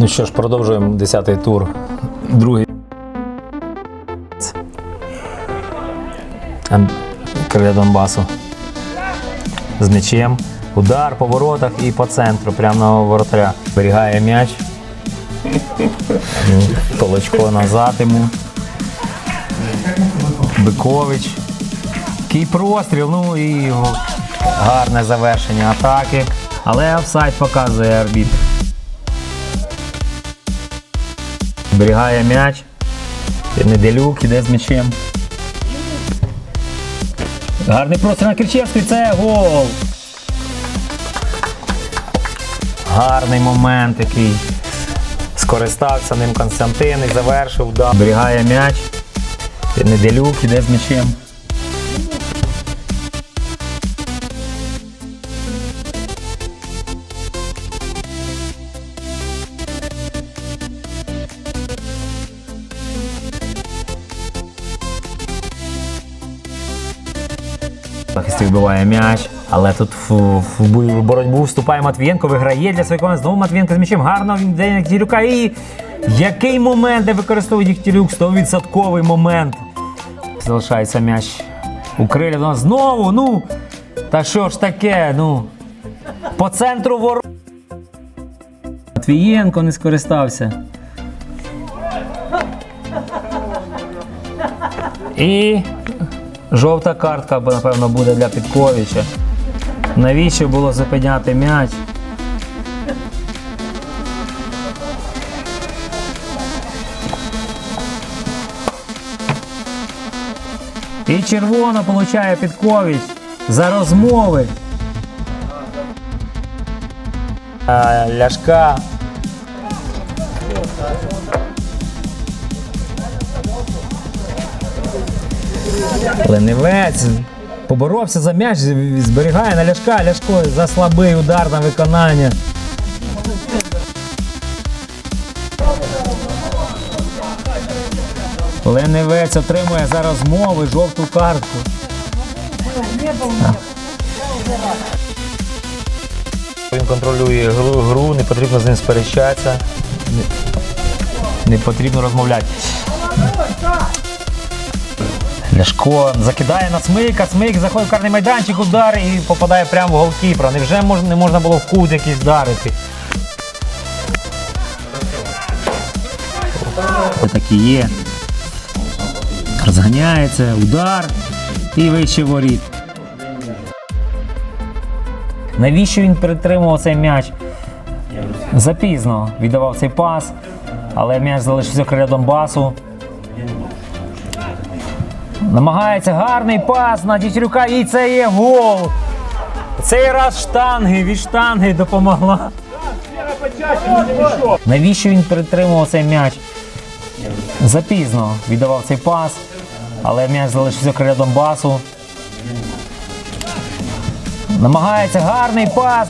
Ну що ж, продовжуємо 10-й тур. Другий. Криля Донбасу. З м'ячем. Удар по воротах і по центру, прямо на воротаря. Зберігає м'яч. Ну, Толочко назад йому. Бикович. Який простріл, ну і гарне завершення атаки. Але офсайд показує арбітр. Зберігає м'яч. Неделюк іде з м'ячем. Гарний простріл на Кричевський, це гол. Гарний момент, який скористався ним Константин і завершив удар. Зберігає м'яч. Неделюк іде з м'ячем. Захисти вбиває м'яч, але тут в, в боротьбу вступає Матвієнко, виграє для своєї команди. Знову Матвієнко з м'ячем. Гарно він йде на. І який момент, де використовує Дігтярюк? 100% момент. Залишається м'яч у крилі. Ну, Знову, ну. Та що ж таке? Ну. По центру ворот. Матвієнко не скористався. І Жовта картка, напевно, буде для Підковича. Навіщо було зупиняти м'яч? І червоно получає Підкович за розмови. Ляшка. Ленивець поборовся за м'яч, зберігає на ляшка, ляшко за слабий удар на виконання. Ленивець отримує за розмови жовту картку. Він контролює гру, гру, не потрібно з ним сперечатися, не, потрібно розмовляти. Ляшко закидає на смика, смик заходить в карний майданчик, удар і попадає прямо в голкіпера. Невже не можна було в кут якийсь вдарити? Так і є. Розганяється, удар і вище воріт. Навіщо він перетримував цей м'яч? Запізно віддавав цей пас, але м'яч залишився крила Донбасу. Намагається гарний пас на Дітюрюка і це є гол. Цей раз штанги від штанги допомогла. Навіщо він перетримував цей м'яч? Запізно віддавав цей пас, але м'яч залишився крила Донбасу. Намагається гарний пас.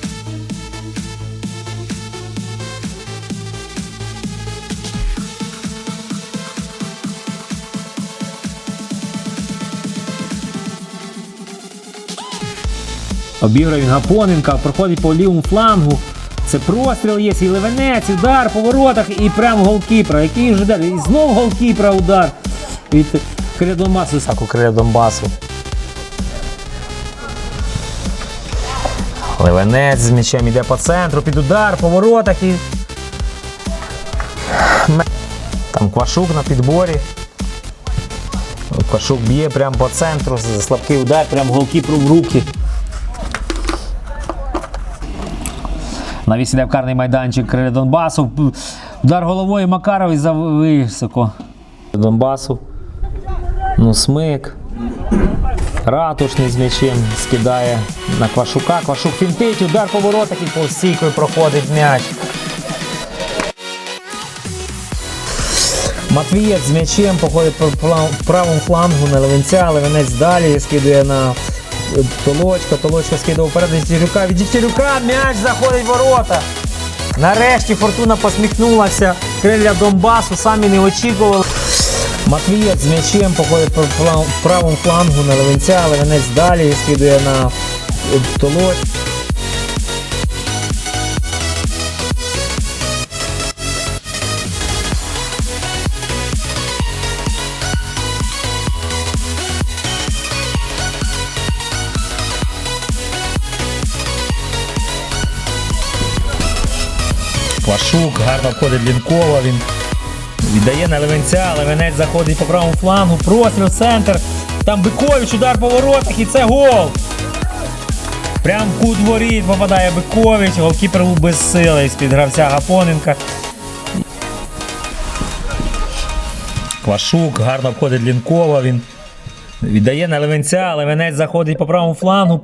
Обіграє він Гапоненка, проходить по лівому флангу. Це простріл є, і ливенець, удар по воротах і прямо голкіпера. Який ж удар? І знову голкіпера удар від Криля Донбасу. Так, у Криля Донбасу. Ливенець з м'ячем йде по центру, під удар, по воротах і. Там Квашук на підборі. Квашук б'є прямо по центру, слабкий удар, прямо голкіперу в руки. Навіс іде в карний майданчик Криля Донбасу. Удар головою Макаровий за високо. Донбасу. Ну, смик. Ратушний з м'ячем скидає на Квашука. Квашук фінтить, удар по воротах і по стійкою проходить м'яч. Матвієць з м'ячем походить по правому флангу на Левенця, Левенець далі скидує на е, Толочка, Толочка скидає вперед від Дігтярюка. Від Дігтярюка м'яч заходить в ворота. Нарешті Фортуна посміхнулася. Криля Донбасу самі не очікували. Матвієць з м'ячем походить по правому флангу на Левенця, Левенець далі слідує на Толось. Квашук гарно входить Лінкова, він віддає на Левенця, Левенець заходить по правому флангу, простріл, центр. Там Бикович, удар по воротах і це гол. Прям в кут воріт попадає Бикович, голкіпер був без сили з-під гравця Гапоненка. Квашук гарно входить Лінкова, він віддає на Левенця, Левенець заходить по правому флангу.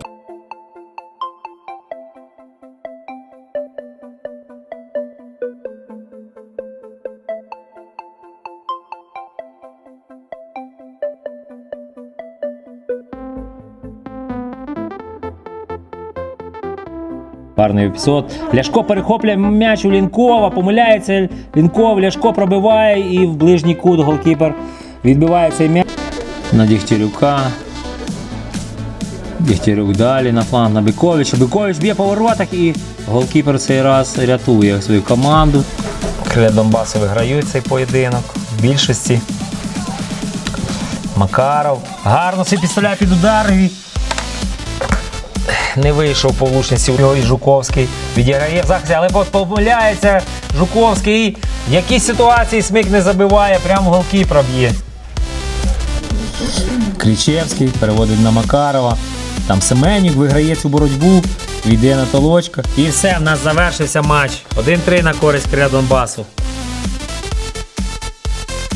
Парний епізод. Ляшко перехоплює м'яч у Лінкова, помиляється Лінков, Ляшко пробиває і в ближній кут голкіпер відбиває цей м'яч. На Дігтярюка. Дігтярюк далі на фланг на Биковича. Бикович б'є по воротах і голкіпер цей раз рятує свою команду. Криле Донбасу виграють цей поєдинок в більшості. Макаров. Гарно собі підставляє під удар. і не вийшов по влучності у нього і Жуковський. Відіграє в захисті, але помиляється Жуковський. І в якійсь ситуації смик не забиває, прямо голкіпера б'є. Кричевський переводить на Макарова. Там Семенюк виграє цю боротьбу, йде на толочка. І все, в нас завершився матч. 1-3 на користь Криля Донбасу.